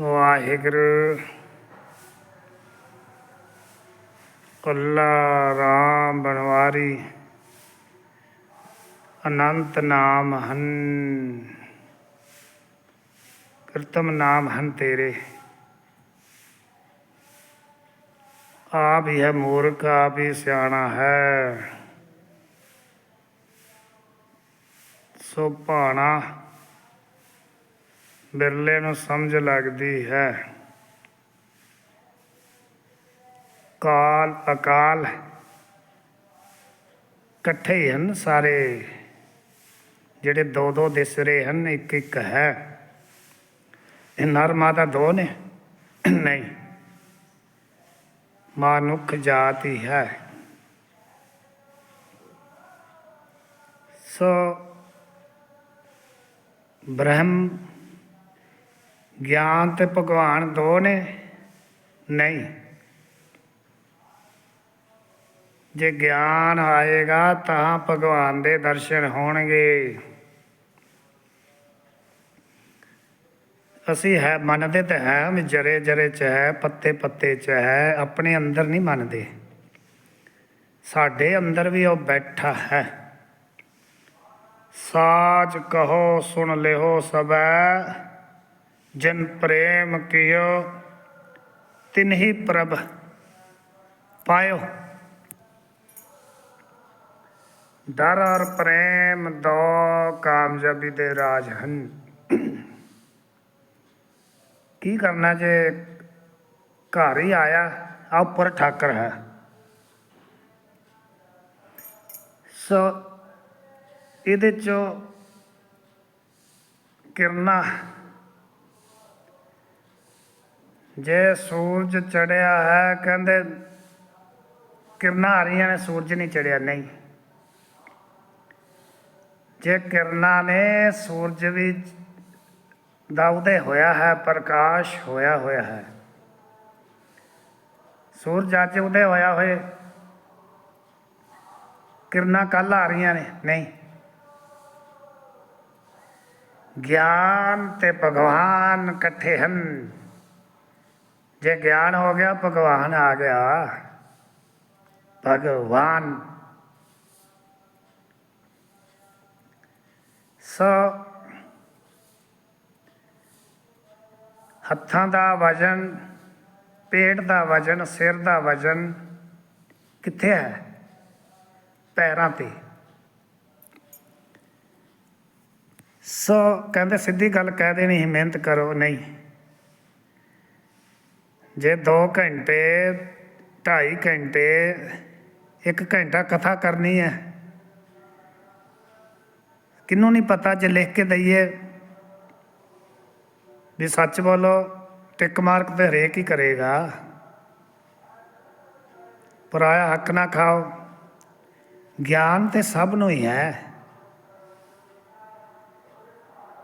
ਵਾਹਿਗੁਰੂ ਕੱਲਾ ਰਾਮ ਬਨਵਾਰੀ ਅਨੰਤ ਨਾਮ ਹਨ ਕਰਤਮ ਨਾਮ ਹਨ ਤੇਰੇ ਆਪ ਹੀ ਹੈ ਮੂਰਖ ਆਪ ਹੀ ਸਿਆਣਾ ਹੈ ਸੋ ਭਾਣਾ ਬਿਰਲੇ ਨੂੰ ਸਮਝ ਲੱਗਦੀ ਹੈ। ਕਾਲ ਅਕਾਲ ਇਕੱਠੇ ਹੀ ਹਨ ਸਾਰੇ, ਜਿਹੜੇ ਦੋ ਦੋ ਦਿਸ ਰਹੇ ਹਨ ਇੱਕ ਇੱਕ ਹੈ। ਇਹ ਨਰ ਮਾਦਾ ਦੋ ਨੇ? ਨਹੀਂ। ਮਨੁੱਖ ਜਾਤ ਹੀ ਹੈ। ਸੋ ਬ੍ਰਹਮ ਗਿਆਨ ਤੇ ਭਗਵਾਨ ਦੋ ਨੇ, ਨਹੀਂ। ਜੇ ਗਿਆਨ ਆਏਗਾ ਤਾਂ ਭਗਵਾਨ ਦੇ ਦਰਸ਼ਨ ਹੋਣਗੇ। ਅਸੀਂ ਹੈ, ਮੰਨਦੇ ਤਾਂ ਹੈ ਵੀ ਜਰੇ ਜਰੇ ਚ ਹੈ ਪੱਤੇ ਪੱਤੇ ਚ ਹੈ, ਆਪਣੇ ਅੰਦਰ ਨਹੀਂ ਮੰਨਦੇ। ਸਾਡੇ ਅੰਦਰ ਵੀ ਉਹ ਬੈਠਾ ਹੈ। ਸਾਚ ਕਹੋ, ਸੁਣ ਲਿਓ ਸਬੈ ਜਿਨ ਪ੍ਰੇਮ ਕੀਓ ਤਿਨਹੀ ਪ੍ਰਭ ਪਾਇਓ। ਦਰ ਔਰ ਪ੍ਰੇਮ ਦੋ ਕਾਮਯਾਬੀ ਦੇ ਰਾਜ ਹਨ। ਕੀ ਕਰਨਾ ਜੇ ਘਰ ਹੀ ਆਇਆ, ਆ ਉੱਪਰ ਠਾਕਰ ਹੈ। ਸੋ ਇਹਦੇ ਚੋਂ ਕਿਰਨਾ ਜੇ ਸੂਰਜ ਚੜਿਆ ਹੈ, ਕਹਿੰਦੇ ਕਿਰਨਾਂ ਆ ਰਹੀਆਂ ਨੇ ਸੂਰਜ ਨਹੀਂ ਚੜਿਆ, ਨਹੀਂ। ਜੇ ਕਿਰਨਾਂ ਨੇ ਸੂਰਜ ਵੀ ਦਾ ਉਦੈ ਹੋਇਆ ਹੈ, ਪ੍ਰਕਾਸ਼ ਹੋਇਆ ਹੋਇਆ ਹੈ। ਸੂਰਜ ਅੱਜ ਉਦੈ ਹੋਇਆ ਹੋਏ। ਕਿਰਨਾਂ ਕੱਲ ਆ ਰਹੀਆਂ ਨੇ, ਨਹੀਂ। ਗਿਆਨ ਤੇ ਭਗਵਾਨ ਇਕੱਠੇ ਹਨ। ਜੇ ਗਿਆਨ ਹੋ ਗਿਆ, ਭਗਵਾਨ ਆ ਗਿਆ। ਭਗਵਾਨ। ਸੋ ਹੱਥਾਂ ਦਾ ਵਜਨ, ਪੇਟ ਦਾ ਵਜਨ, ਸਿਰ ਦਾ ਵਜਨ ਕਿੱਥੇ ਹੈ? ਪੈਰਾਂ ਤੇ। ਸੋ ਕਹਿੰਦੇ ਸਿੱਧੀ ਗੱਲ ਕਹਿ ਦੇਣੀ ਸੀ ਮਿਹਨਤ ਕਰੋ, ਨਹੀਂ। ਜੇ 2 ਘੰਟੇ 2.5 ਘੰਟੇ 1 ਘੰਟਾ ਕਥਾ ਕਰਨੀ ਹੈ ਕਿਨੂੰ ਨਹੀਂ ਪਤਾ ਜੇ ਲਿਖ ਕੇ ਦਈਏ ਵੀ ਸੱਚ ਬੋਲੋ, ਟਿਕ ਮਾਰਕ ਤੇ ਹਰੇਕ ਹੀ ਕਰੇਗਾ। ਪਰਾਇਆ ਹੱਕ ਨਾ ਖਾਓ, ਗਿਆਨ ਤੇ ਸਭ ਨੂੰ ਹੀ ਹੈ।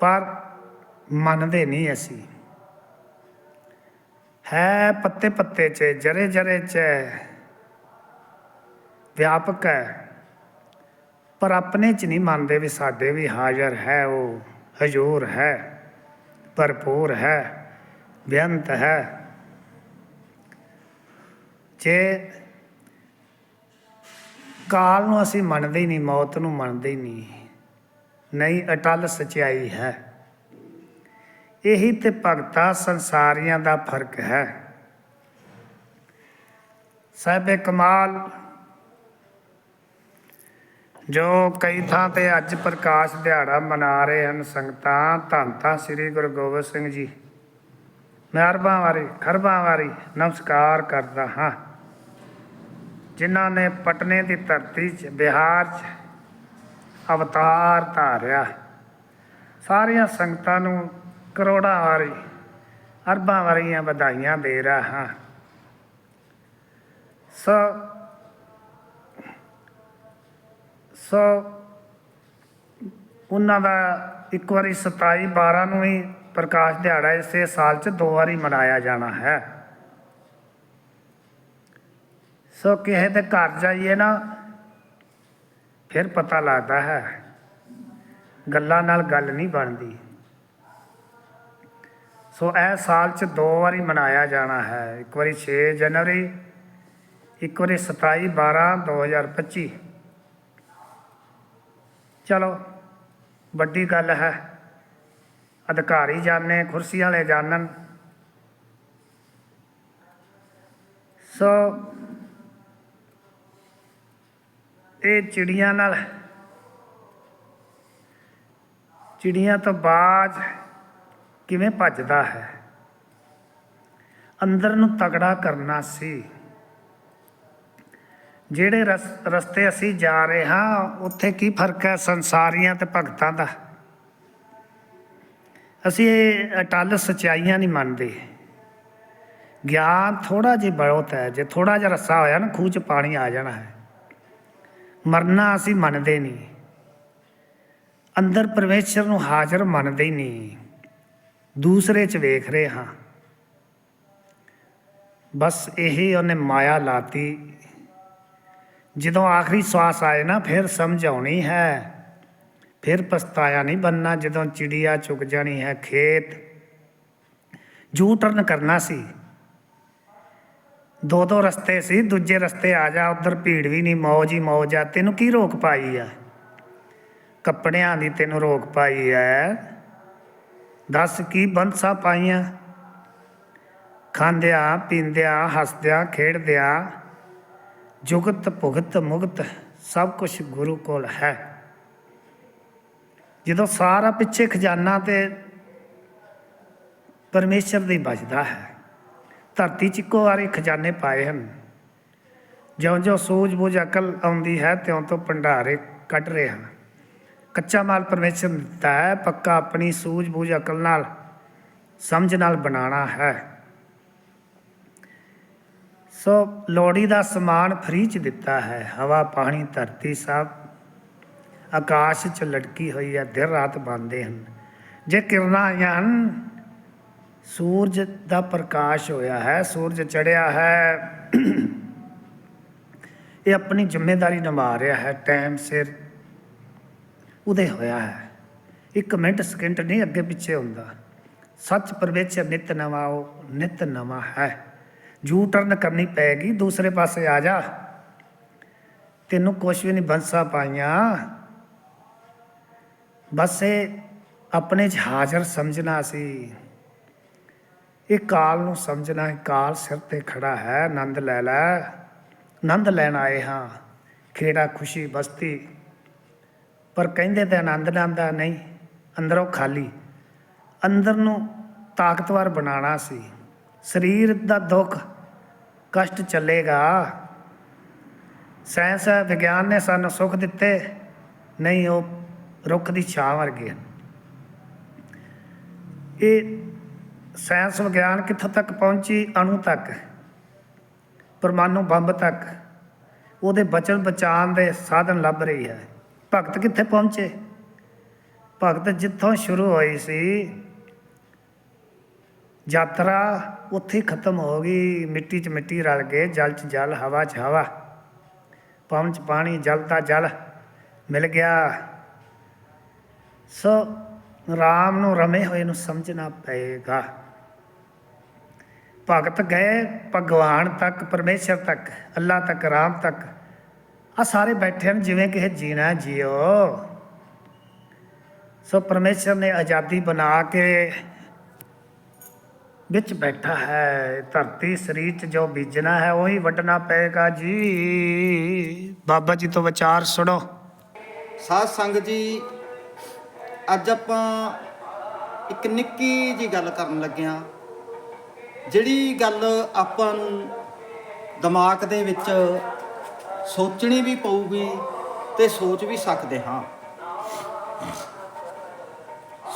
ਪਰ ਮੰਨਦੇ ਨਹੀਂ ਅਸੀਂ। ਹੈ ਪੱਤੇ ਪੱਤੇ 'ਚ, ਜਰੇ ਜਰੇ 'ਚ। ਵਿਆਪਕ ਹੈ। ਪਰ ਆਪਣੇ 'ਚ ਨਹੀਂ ਮੰਨਦੇ ਵੀ ਸਾਡੇ ਵੀ ਹਾਜ਼ਰ ਹੈ ਉਹ, ਹਜ਼ੂਰ ਹੈ, ਭਰਪੂਰ ਹੈ, ਬੇਅੰਤ ਹੈ। ਜੇ ਕਾਲ ਨੂੰ ਅਸੀਂ ਮੰਨਦੇ ਹੀ ਨਹੀਂ, ਮੌਤ ਨੂੰ ਮੰਨਦੇ ਹੀ ਨਹੀਂ। ਨਹੀਂ, ਅਟਲ ਸਚਾਈ ਹੈ। ਇਹੀ ਤੇ ਭਗਤਾ ਸੰਸਾਰੀਆਂ ਦਾ ਫ਼ਰਕ ਹੈ। ਸਾਹਿਬੇ ਕਮਾਲ। ਜੋ ਕਈ ਥਾਂ ਤੇ ਅੱਜ ਪ੍ਰਕਾਸ਼ ਦਿਹਾੜਾ ਮਨਾ ਰਹੇ ਹਨ ਸੰਗਤਾਂ, ਧੰਨ ਧੰਨ ਸ੍ਰੀ ਗੁਰੂ ਗੋਬਿੰਦ ਸਿੰਘ ਜੀ। ਮੈਂ ਅਰਬਾਂ ਵਾਰੀ ਖਰਬਾਂ ਵਾਰੀ ਨਮਸਕਾਰ ਕਰਦਾ ਹਾਂ। ਜਿਨ੍ਹਾਂ ਨੇ ਪਟਨੇ ਦੀ ਧਰਤੀ 'ਚ, ਬਿਹਾਰ 'ਚ ਅਵਤਾਰ ਧਾਰਿਆ। ਸਾਰੀਆਂ ਸੰਗਤਾਂ ਨੂੰ ਕਰੋੜਾਂ ਵਾਰੀ, ਅਰਬਾਂ ਵਾਰੀਆਂ ਵਧਾਈਆਂ ਦੇ ਰਹਾ। ਹਾਂ ਸੋ ਸੋ ਉਹਨਾਂ ਦਾ ਇੱਕ ਵਾਰੀ 27 12 ਨੂੰ ਹੀ ਪ੍ਰਕਾਸ਼ ਦਿਹਾੜਾ ਇਸੇ ਸਾਲ 'ਚ ਦੋ ਵਾਰੀ ਮਨਾਇਆ ਜਾਣਾ ਹੈ। ਸੋ ਕਿਸੇ ਦੇ ਘਰ ਜਾਈਏ ਨਾ, ਫਿਰ ਪਤਾ ਲੱਗਦਾ ਹੈ, ਗੱਲਾਂ ਨਾਲ ਗੱਲ ਨਹੀਂ ਬਣਦੀ। ਸੋ ਇਹ ਸਾਲ ਚ ਦੋ ਵਾਰੀ ਮਨਾਇਆ ਜਾਣਾ ਹੈ। ਇੱਕ ਵਾਰੀ 6 ਜਨਵਰੀ, ਇੱਕ ਵਾਰੀ 27 12 2025 ਚਲੋ, ਵੱਡੀ ਗੱਲ ਹੈ। ਅਧਿਕਾਰੀ ਜਾਣੇ ਕੁਰਸੀ ਵਾਲੇ ਜਾਣਨ। ਸੋ ਇਹ ਚਿੜੀਆਂ ਨਾਲ, ਚਿੜੀਆਂ ਤੋਂ ਬਾਜ ਕਿਵੇਂ ਭੱਜਦਾ ਹੈ? ਅੰਦਰ ਨੂੰ ਤਕੜਾ ਕਰਨਾ ਸੀ। ਜਿਹੜੇ ਰਸ- ਰਸਤੇ ਅਸੀਂ ਜਾ ਰਹੇ ਹਾਂ, ਉੱਥੇ ਕੀ ਫ਼ਰਕ ਹੈ ਸੰਸਾਰੀਆਂ ਤੇ ਭਗਤਾਂ ਦਾ? ਅਸੀਂ ਇਹ ਅਟਲ ਸਚਾਈਆਂ ਨਹੀਂ ਮੰਨਦੇ। ਗਿਆਨ ਥੋੜਾ ਜਿਹਾ ਬਹੁਤ ਹੈ। ਜੇ ਥੋੜਾ ਜਿਹਾ ਰਸਾ ਹੋਇਆ ਨਾ, ਖੂਹ 'ਚ ਪਾਣੀ ਆ ਜਾਣਾ ਹੈ। ਮਰਨਾ ਅਸੀਂ ਮੰਨਦੇ ਨਹੀਂ। ਅੰਦਰ ਪਰਮੇਸ਼ਰ ਨੂੰ ਹਾਜ਼ਰ ਮੰਨਦੇ ਹੀ ਨਹੀਂ। ਦੂਸਰੇ 'ਚ ਵੇਖ ਰਹੇ ਹਾਂ। ਬਸ ਇਹੀ ਉਹਨੇ ਮਾਇਆ ਲਾਤੀ। ਜਦੋਂ ਆਖਰੀ ਸਵਾਸ ਆਏ ਨਾ, ਫਿਰ ਸਮਝ ਆਉਣੀ ਹੈ। ਫਿਰ ਪਛਤਾਇਆ ਨਹੀਂ ਬੰਨਾ, ਜਦੋਂ ਚਿੜੀਆ ਚੁੱਕ ਜਾਣੀ ਹੈ ਖੇਤ। ਜੂ ਟਰਨ ਕਰਨਾ ਸੀ। ਦੋ ਦੋ ਰਸਤੇ ਸੀ, ਦੂਜੇ ਰਸਤੇ ਆ ਜਾ, ਉਧਰ ਭੀੜ ਵੀ ਨਹੀਂ, ਮੌਜ ਹੀ ਮੌਜ ਆ। ਤੈਨੂੰ ਕੀ ਰੋਕ ਪਾਈ ਆ? ਕੱਪੜਿਆਂ ਦੀ ਤੈਨੂੰ ਰੋਕ ਪਾਈ ਐ। ਦੱਸ ਕੀ ਬੰਸਾ ਪਾਈਆਂ? ਖਾਂਦਿਆਂ, ਪੀਂਦਿਆਂ, ਹੱਸਦਿਆਂ, ਖੇਡਦਿਆਂ, ਜੁਗਤ, ਭੁਗਤ, ਮੁਗਤ, ਸਭ ਕੁਝ ਗੁਰੂ ਕੋਲ ਹੈ। ਜਦੋਂ ਸਾਰਾ ਪਿੱਛੇ ਖਜ਼ਾਨਾ ਤੇ ਪਰਮੇਸ਼ਰ ਦੀ ਬਚਦਾ ਹੈ, ਧਰਤੀ 'ਚ ਇੱਕੋ ਵਾਰੀ ਖਜ਼ਾਨੇ ਪਾਏ ਹਨ। ਜਿਉਂ-ਜਿਉਂ ਸੂਝ-ਬੂਝ ਅਕਲ ਆਉਂਦੀ ਹੈ ਤਿਉਂ ਤੋਂ ਭੰਡਾਰੇ ਕੱਢ ਰਹੇ ਹਨ। ਕੱਚਾ ਮਾਲ ਪਰਮੇਸ਼ਰ ਦਿੱਤਾ ਹੈ, ਪੱਕਾ ਆਪਣੀ ਸੂਝ-ਬੂਝ, ਅਕਲ ਨਾਲ, ਸਮਝ ਨਾਲ ਬਣਾਉਣਾ ਹੈ। ਸੋ ਲੋੜੀ ਦਾ ਸਮਾਨ ਫ੍ਰੀ ਚ ਦਿੱਤਾ ਹੈ। ਹਵਾ, ਪਾਣੀ, ਧਰਤੀ ਸਭ ਆਕਾਸ਼ ਚ ਲਟਕੀ ਹੋਈ ਹੈ, ਦਿਨ ਰਾਤ ਬੰਦੇ ਹਨ। ਜੇ ਕਿਰਨਾਂ ਆਈਆਂ ਹਨ, ਸੂਰਜ ਦਾ ਪ੍ਰਕਾਸ਼ ਹੋਇਆ ਹੈ, ਸੂਰਜ ਚੜਿਆ ਹੈ। ਇਹ ਆਪਣੀ ਜ਼ਿੰਮੇਵਾਰੀ ਨਿਭਾ ਰਿਹਾ ਹੈ, ਟਾਈਮ ਸਿਰ ਉਦੇ ਹੋਇਆ ਹੈ। ਇੱਕ ਮਿੰਟ, ਸਕਿੰਟ ਨਹੀਂ, ਅੱਗੇ ਪਿੱਛੇ ਹੁੰਦਾ। ਸੱਚ ਪਰਵੇਚਰ ਨਿਤ ਨਵਾਂ, ਉਹ ਨਿਤ ਨਵਾਂ ਹੈ। ਜੂ ਟਰਨ ਕਰਨੀ ਪੈਗੀ, ਦੂਸਰੇ ਪਾਸੇ ਆ ਜਾ। ਤੈਨੂੰ ਕੁਛ ਵੀ ਨਹੀਂ, ਬੰਸਾ ਪਾਈਆਂ। ਬਸ ਇਹ ਆਪਣੇ ਚ ਹਾਜ਼ਰ ਸਮਝਣਾ ਸੀ। ਇਹ ਕਾਲ ਨੂੰ ਸਮਝਣਾ ਹੈ ਕਾਲ ਸਿਰ ਤੇ ਖੜਾ ਹੈ। ਆਨੰਦ ਲੈ ਲੈ। ਆਨੰਦ ਲੈਣ ਆਏ ਹਾਂ। ਖੇੜਾ ਖੁਸ਼ੀ ਬਸਤੀ। ਪਰ ਕਹਿੰਦੇ ਤਾਂ ਆਨੰਦ ਆਂਦਾ ਨਹੀਂ, ਅੰਦਰੋਂ ਖਾਲੀ। ਅੰਦਰ ਨੂੰ ਤਾਕਤਵਰ ਬਣਾਉਣਾ ਸੀ। ਸਰੀਰ ਦਾ ਦੁੱਖ ਕਸ਼ਟ ਚੱਲੇਗਾ। ਸਾਇੰਸ ਵਿਗਿਆਨ ਨੇ ਸਾਨੂੰ ਸੁੱਖ ਦਿੱਤੇ, ਨਹੀਂ, ਉਹ ਰੁੱਖ ਦੀ ਛਾਂ ਵਰਗੇ ਇਹ ਸਾਇੰਸ ਵਿਗਿਆਨ ਕਿੱਥੋਂ ਤੱਕ ਪਹੁੰਚੀ? ਅਣੂ ਤੱਕ। ਪਰਮਾਣੂ ਬੰਬ ਤੱਕ। ਉਹਦੇ ਬਚਨ ਬਚਾਉਣ ਦੇ ਸਾਧਨ ਲੱਭ ਰਹੀ ਹੈ। ਭਗਤ ਕਿੱਥੇ ਪਹੁੰਚੇ? ਭਗਤ ਜਿੱਥੋਂ ਸ਼ੁਰੂ ਹੋਈ ਸੀ, ਯਾਤਰਾ ਉੱਥੇ ਖਤਮ ਹੋ ਗਈ। ਮਿੱਟੀ 'ਚ ਮਿੱਟੀ ਰਲ ਗਏ, ਜਲ 'ਚ ਜਲ, ਹਵਾ 'ਚ ਹਵਾ। ਪਵਨ 'ਚ ਪਾਣੀ, ਜਲ ਤਾਂ ਜਲ, ਮਿਲ ਗਿਆ। ਸੋ ਰਾਮ ਨੂੰ ਰਮੇ ਹੋਏ ਨੂੰ ਸਮਝਣਾ ਪਏਗਾ। ਭਗਤ ਗਏ ਭਗਵਾਨ ਤੱਕ, ਪਰਮੇਸ਼ਰ ਤੱਕ, ਅੱਲਾ ਤੱਕ, ਰਾਮ ਤੱਕ। ਆ ਸਾਰੇ ਬੈਠੇ ਹਨ, ਜਿਵੇਂ ਕਿ ਜੀਣਾ ਜੀਓ। ਸੋ ਪਰਮੇਸ਼ਰ ਨੇ ਆਜ਼ਾਦੀ ਬਣਾ ਕੇ ਵਿੱਚ ਬੈਠਾ ਹੈ। ਧਰਤੀ, ਸਰੀਰ ਚ ਜੋ ਬੀਜਣਾ ਹੈ, ਉਹੀ ਵੱਢਣਾ ਪਏਗਾ ਜੀ। ਬਾਬਾ ਜੀ ਤੋਂ ਵਿਚਾਰ ਸੁਣੋ। ਸਾਧ ਸੰਗਤ ਜੀ, ਅੱਜ ਆਪਾਂ ਇੱਕ ਨਿੱਕੀ ਜੀ ਗੱਲ ਕਰਨ ਲੱਗੇ ਹਾਂ। ਜਿਹੜੀ ਗੱਲ ਆਪਾਂ ਨੂੰ ਦਿਮਾਗ ਦੇ ਵਿੱਚ ਸੋਚਣੀ ਵੀ ਪਊਗੀ ਤੇ ਸੋਚ ਵੀ ਸਕਦੇ ਹਾਂ।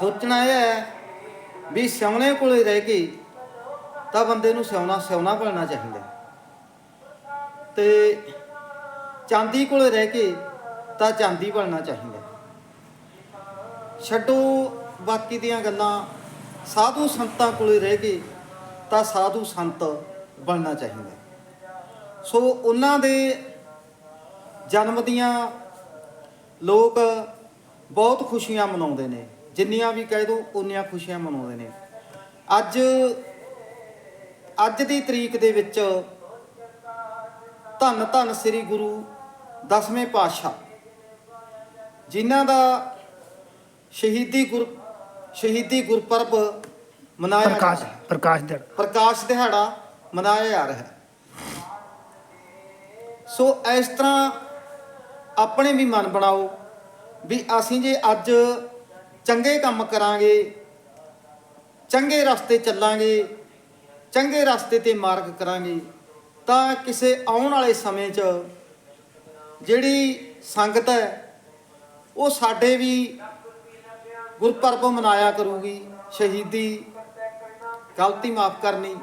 ਸੋਚਣਾ ਇਹ ਹੈ ਵੀ ਸਿਉਣੇ ਕੋਲੇ ਰਹਿ ਕੇ ਤਾਂ ਬੰਦੇ ਨੂੰ ਸਿਉਣਾ ਸਿਉਣਾ ਬਣਨਾ ਚਾਹੀਦਾ। ਤੇ ਚਾਂਦੀ ਕੋਲੇ ਰਹਿ ਕੇ ਤਾਂ ਚਾਂਦੀ ਬਣਨਾ ਚਾਹੀਦਾ। ਛੱਡੋ ਬਾਕੀ ਦੀਆਂ ਗੱਲਾਂ। ਸਾਧੂ ਸੰਤਾਂ ਕੋਲੇ ਰਹਿ ਕੇ ਤਾਂ ਸਾਧੂ ਸੰਤ ਬਣਨਾ ਚਾਹੀਦਾ। ਸੋ ਉਹਨਾਂ ਦੇ ਜਨਮ ਦੀਆਂ ਲੋਕ ਬਹੁਤ ਖੁਸ਼ੀਆਂ ਮਨਾਉਂਦੇ ਨੇ। ਜਿੰਨੀਆਂ ਵੀ ਕਹਿ ਦੋ ਉਨੀਆਂ ਖੁਸ਼ੀਆਂ ਮਨਾਉਂਦੇ ਨੇ। ਅੱਜ ਅੱਜ ਦੀ ਤਰੀਕ ਦੇ ਵਿੱਚ ਧੰਨ ਧੰਨ ਸ੍ਰੀ ਗੁਰੂ ਦਸਵੇਂ ਪਾਤਸ਼ਾਹ ਜਿਨ੍ਹਾਂ ਦਾ ਸ਼ਹੀਦੀ ਗੁਰ ਸ਼ਹੀਦੀ ਗੁਰਪੁਰਬ ਮਨਾਇਆ ਪ੍ਰਕਾਸ਼। ਪ੍ਰਕਾਸ਼ ਦਿਨ ਪ੍ਰਕਾਸ਼ ਦਿਹਾੜਾ ਮਨਾਇਆ ਜਾ ਰਿਹਾ। ਹੈ ਸੋ ਇਸ ਤਰ੍ਹਾਂ ਆਪਣੇ ਵੀ ਮਨ ਬਣਾਓ ਵੀ ਅਸੀਂ ਜੇ ਅੱਜ ਚੰਗੇ ਕੰਮ ਕਰਾਂਗੇ, ਚੰਗੇ ਰਸਤੇ ਚੱਲਾਂਗੇ, ਚੰਗੇ ਰਸਤੇ ਤੇ ਮਾਰਗ ਕਰਾਂਗੇ, ਤਾਂ ਕਿਸੇ ਆਉਣ ਵਾਲੇ ਸਮੇਂ 'ਚ ਜਿਹੜੀ ਸੰਗਤ ਹੈ, ਉਹ ਸਾਡੇ ਵੀ ਗੁਰਪਰਬ ਮਨਾਇਆ ਕਰੂਗੀ, ਸ਼ਹੀਦੀ ਗਲਤੀ ਮਾਫ ਕਰਨੀ,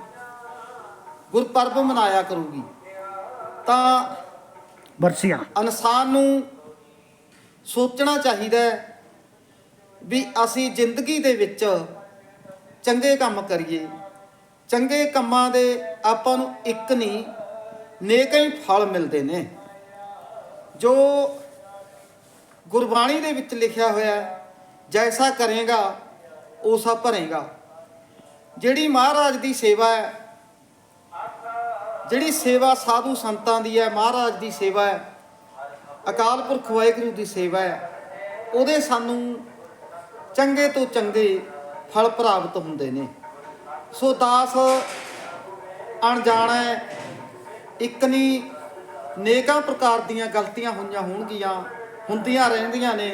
ਗੁਰਪਰਬ ਮਨਾਇਆ ਕਰੂਗੀ। ਤਾਂ ਬਰਸੀਆਂ ਇਨਸਾਨ ਨੂੰ ਸੋਚਣਾ ਚਾਹੀਦਾ ਹੈ ਵੀ ਅਸੀਂ ਜ਼ਿੰਦਗੀ ਦੇ ਵਿੱਚ ਚੰਗੇ ਕੰਮ ਕਰੀਏ। ਚੰਗੇ ਕੰਮਾਂ ਦੇ ਆਪਾਂ ਨੂੰ ਇੱਕ ਨਹੀਂ, ਨੇਕਾਂ ਹੀ ਫਲ ਮਿਲਦੇ ਨੇ। ਜੋ ਗੁਰਬਾਣੀ ਦੇ ਵਿੱਚ ਲਿਖਿਆ ਹੋਇਆ ਹੈ, ਜੈਸਾ ਕਰੇਗਾ ਉਸਾ ਭਰੇਗਾ। ਜਿਹੜੀ ਮਹਾਰਾਜ ਦੀ ਸੇਵਾ ਹੈ ਜਿਹੜੀ ਸੇਵਾ ਸਾਧੂ ਸੰਤਾਂ ਦੀ ਹੈ, ਮਹਾਰਾਜ ਦੀ ਸੇਵਾ ਹੈ, ਅਕਾਲ ਪੁਰਖ ਵਾਹਿਗੁਰੂ ਦੀ ਸੇਵਾ ਹੈ, ਉਹਦੇ ਸਾਨੂੰ ਚੰਗੇ ਤੋਂ ਚੰਗੇ ਫਲ ਪ੍ਰਾਪਤ ਹੁੰਦੇ ਨੇ। ਸੋ ਦਾਸ ਅਣਜਾਣਾ ਇੱਕ ਨਹੀਂ ਨੇਕਾਂ ਪ੍ਰਕਾਰ ਦੀਆਂ ਗਲਤੀਆਂ ਹੋਈਆਂ ਹੋਣਗੀਆਂ, ਹੁੰਦੀਆਂ ਰਹਿੰਦੀਆਂ ਨੇ।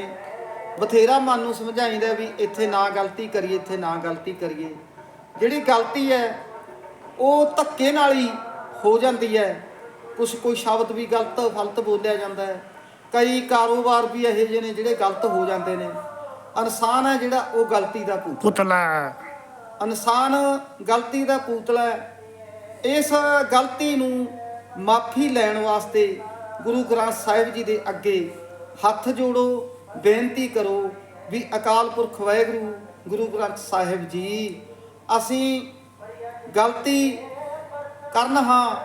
ਬਥੇਰਾ ਮਨ ਨੂੰ ਸਮਝਾਈਦਾ ਵੀ ਇੱਥੇ ਨਾ ਗਲਤੀ ਕਰੀਏ, ਇੱਥੇ ਨਾ ਗਲਤੀ ਕਰੀਏ। ਜਿਹੜੀ ਗਲਤੀ ਹੈ, ਉਹ ਧੱਕੇ ਨਾਲ ਹੀ ਹੋ ਜਾਂਦੀ ਹੈ। ਕੁਛ ਕੋਈ ਸ਼ਬਦ ਵੀ ਗਲਤ ਫਲਤ ਬੋਲਿਆ ਜਾਂਦਾ ਹੈ। ਕਈ ਕਾਰੋਬਾਰ ਵੀ ਇਹੋ ਜਿਹੇ ਨੇ ਜਿਹੜੇ ਗਲਤ ਹੋ ਜਾਂਦੇ ਨੇ। ਇਨਸਾਨ ਹੈ ਜਿਹੜਾ ਉਹ ਗਲਤੀ ਦਾ ਭੂਤ ਪੁਤਲਾ ਇਨਸਾਨ ਗਲਤੀ ਦਾ ਪੂਤਲਾ ਹੈ। ਇਸ ਗਲਤੀ ਨੂੰ ਮਾਫੀ ਲੈਣ ਵਾਸਤੇ ਗੁਰੂ ਗ੍ਰੰਥ ਸਾਹਿਬ ਜੀ ਦੇ ਅੱਗੇ ਹੱਥ ਜੋੜੋ ਬੇਨਤੀ ਕਰੋ ਵੀ ਅਕਾਲ ਪੁਰਖ ਵਾਹਿਗੁਰੂ ਗੁਰੂ ਗ੍ਰੰਥ ਸਾਹਿਬ ਜੀ ਅਸੀਂ ਗਲਤੀ ਕਰਨ ਹਾਂ,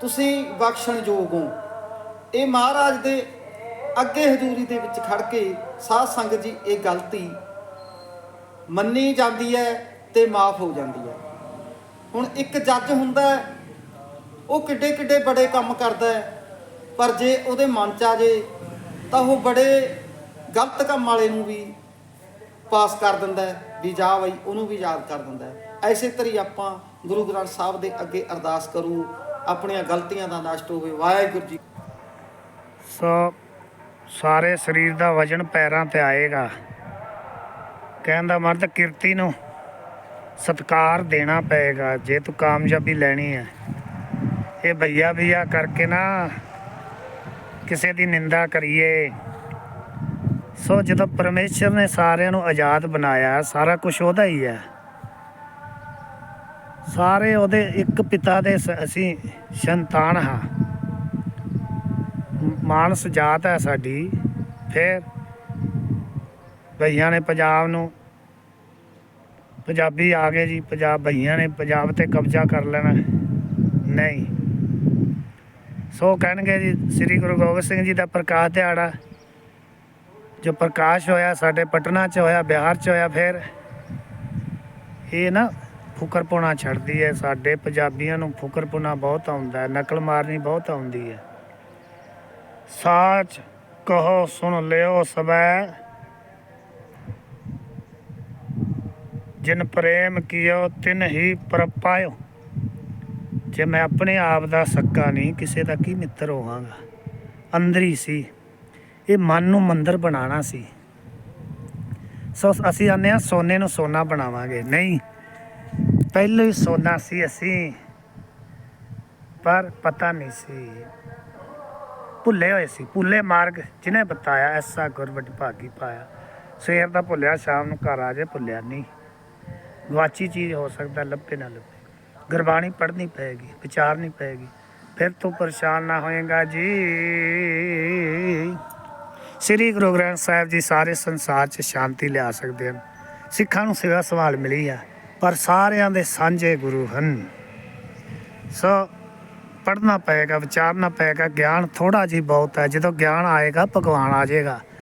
ਤੁਸੀਂ ਬਖਸ਼ਣ ਯੋਗ ਹੋ। ਇਹ ਮਹਾਰਾਜ ਦੇ ਅੱਗੇ ਹਜ਼ੂਰੀ ਦੇ ਵਿੱਚ ਖੜ ਕੇ ਸਾਧ ਸੰਗਤ ਜੀ, ਇਹ ਗਲਤੀ ਮੰਨੀ ਜਾਂਦੀ ਹੈ ਤੇ ਮਾਫ ਹੋ ਜਾਂਦੀ ਹੈ। ਹੁਣ ਇੱਕ ਜੱਜ ਹੁੰਦਾ ਉਹ ਕਿੱਡੇ ਕਿੱਡੇ ਬੜੇ ਕੰਮ ਕਰਦਾ ਪਰ ਜੇ ਉਹਦੇ ਮਨ ਚ ਆ ਜੇ, ਤਾਂ ਉਹ ਬੜੇ ਗਲਤ ਕੰਮ ਵਾਲੇ ਨੂੰ ਵੀ ਪਾਸ ਕਰ ਦਿੰਦਾ ਵੀ ਜਾ ਬਈ, ਉਹਨੂੰ ਵੀ ਯਾਦ ਕਰ ਦਿੰਦਾ ਹੈ। ਐਸੇ ਤਰੀ ਆਪਾਂ ਗੁਰੂ ਗ੍ਰੰਥ ਸਾਹਿਬ ਦੇ ਅੱਗੇ ਅਰਦਾਸ ਕਰੂ, ਆਪਣੀਆਂ ਗਲਤੀਆਂ ਦਾ ਨਸ਼ਟ ਹੋਵੇ ਵਾਹਿਗੁਰੂ ਜੀ ਸੋ ਸਾਰੇ ਸਰੀਰ ਦਾ ਵਜਨ ਪੈਰਾਂ ਤੇ ਆਏਗਾ। ਕਹਿੰਦਾ ਮਰਦ, ਕਿਰਤੀ ਨੂੰ ਸਤਕਾਰ ਦੇਣਾ ਪਏਗਾ। ਜੇ ਤੂੰ ਕਾਮਯਾਬੀ ਲੈਣੀ ਹੈ, ਇਹ ਭਈਆ ਭਈਆ ਕਰਕੇ ਨਾ ਕਿਸੇ ਦੀ ਨਿੰਦਾ ਕਰੀਏ। ਸੋ ਜਦੋਂ ਪਰਮੇਸ਼ਰ ਨੇ ਸਾਰਿਆਂ ਨੂੰ ਆਜ਼ਾਦ ਬਣਾਇਆ, ਸਾਰਾ ਕੁਝ ਉਹਦਾ ਹੀ ਹੈ। ਸਾਰੇ ਉਹਦੇ ਇੱਕ ਪਿਤਾ ਦੇ ਅਸੀਂ ਸੰਤਾਨ ਹਾਂ। ਮਾਨਸ ਜਾਤ ਹੈ ਸਾਡੀ। ਫਿਰ ਭਈਆਂ ਨੇ ਪੰਜਾਬ ਨੂੰ, ਪੰਜਾਬੀ ਆ ਗਏ ਜੀ, ਪੰਜਾਬ ਭਈਆਂ ਨੇ ਪੰਜਾਬ ਤੇ ਕਬਜ਼ਾ ਕਰ ਲੈਣਾ। ਨਹੀਂ। ਸੋ ਕਹਿਣਗੇ ਜੀ, ਸ੍ਰੀ ਗੁਰੂ ਗੋਬਿੰਦ ਸਿੰਘ ਜੀ ਦਾ ਪ੍ਰਕਾਸ਼ ਦਿਹਾੜਾ, ਜੋ ਪ੍ਰਕਾਸ਼ ਹੋਇਆ ਸਾਡੇ ਪਟਨਾ ਚ ਹੋਇਆ, ਬਿਹਾਰ ਚ ਹੋਇਆ, ਫਿਰ ਇਹ ਨਾ ਫੁਕਰਪੁਣਾ ਛੱਡਦੀ ਹੈ। ਸਾਡੇ ਪੰਜਾਬੀਆਂ ਨੂੰ ਫੁਕਰਪੁਣਾ ਬਹੁਤ ਆਉਂਦਾ ਹੈ। ਨਕਲ ਮਾਰਨੀ ਬਹੁਤ ਆਉਂਦੀ ਹੈ। ਸਾਚ ਕਹੋ, ਸੁਣ ਲਿਓ ਸਬੈ ਜਿਨ ਪ੍ਰੇਮ ਕੀਓ, ਤਿਨ ਹੀ ਪਰਪਾਇਓ। ਜੇ ਮੈਂ ਆਪਣੇ ਆਪ ਦਾ ਸੱਕਾ ਨਹੀਂ, ਕਿਸੇ ਦਾ ਕੀ ਮਿੱਤਰ ਹੋਵਾਂਗਾ? ਅੰਦਰ ਹੀ ਸੀ। ਇਹ ਮਨ ਨੂੰ ਮੰਦਰ ਬਣਾਉਣਾ ਸੀ। ਸੋ ਅਸੀਂ ਆਨੇ ਆ ਸੋਨੇ ਨੂੰ ਸੋਨਾ ਬਣਾਵਾਂਗੇ। ਨਹੀਂ ਪਹਿਲਾਂ ਹੀ ਸੋਨਾ ਸੀ ਅਸੀਂ, ਪਰ ਪਤਾ ਨਹੀਂ ਸੀ। ਭੁੱਲੇ ਹੋਏ ਸੀ, ਭੁੱਲੇ ਮਾਰਗ ਜਿਨੇ ਬਤਾਇਆ, ਐਸਾ ਗੁਰਬਟ ਭਾਗੀ ਪਾਇਆ। ਸਵੇਰ ਦਾ ਭੁੱਲਿਆ, ਸ਼ਾਮ ਨੂੰ ਘਰ ਆ ਜੇ, ਭੁੱਲਿਆ ਨਹੀਂ। ਗਵਾਚੀ ਚੀਜ਼ ਹੋ ਸਕਦਾ, ਲੱਭੇ ਨਾ ਲੱਭੇ। ਗੁਰਬਾਣੀ ਪੜ੍ਹਨੀ ਪਏਗੀ, ਵਿਚਾਰਨੀ ਪਏਗੀ। ਫਿਰ ਤੂੰ ਪਰੇਸ਼ਾਨ ਨਾ ਹੋਏਗਾ ਜੀ। ਸ੍ਰੀ ਗੁਰੂ ਗ੍ਰੰਥ ਸਾਹਿਬ ਜੀ ਸਾਰੇ ਸੰਸਾਰ 'ਚ ਸ਼ਾਂਤੀ ਲਿਆ ਸਕਦੇ ਹਨ। ਸਿੱਖਾਂ ਨੂੰ ਸੇਵਾ ਸਵਾਲ ਮਿਲੀ ਆ। ਪਰ ਸਾਰਿਆਂ ਦੇ ਸਾਂਝੇ ਗੁਰੂ ਹਨ। ਸੋ ਪੜ੍ਹਨਾ ਪਏਗਾ, ਵਿਚਾਰਨਾ ਪਏਗਾ, ਗਿਆਨ ਥੋੜਾ ਜੀ ਬਹੁਤ ਹੈ। ਜਦੋਂ ਗਿਆਨ ਆਏਗਾ, ਭਗਵਾਨ ਆ ਜਾਏਗਾ।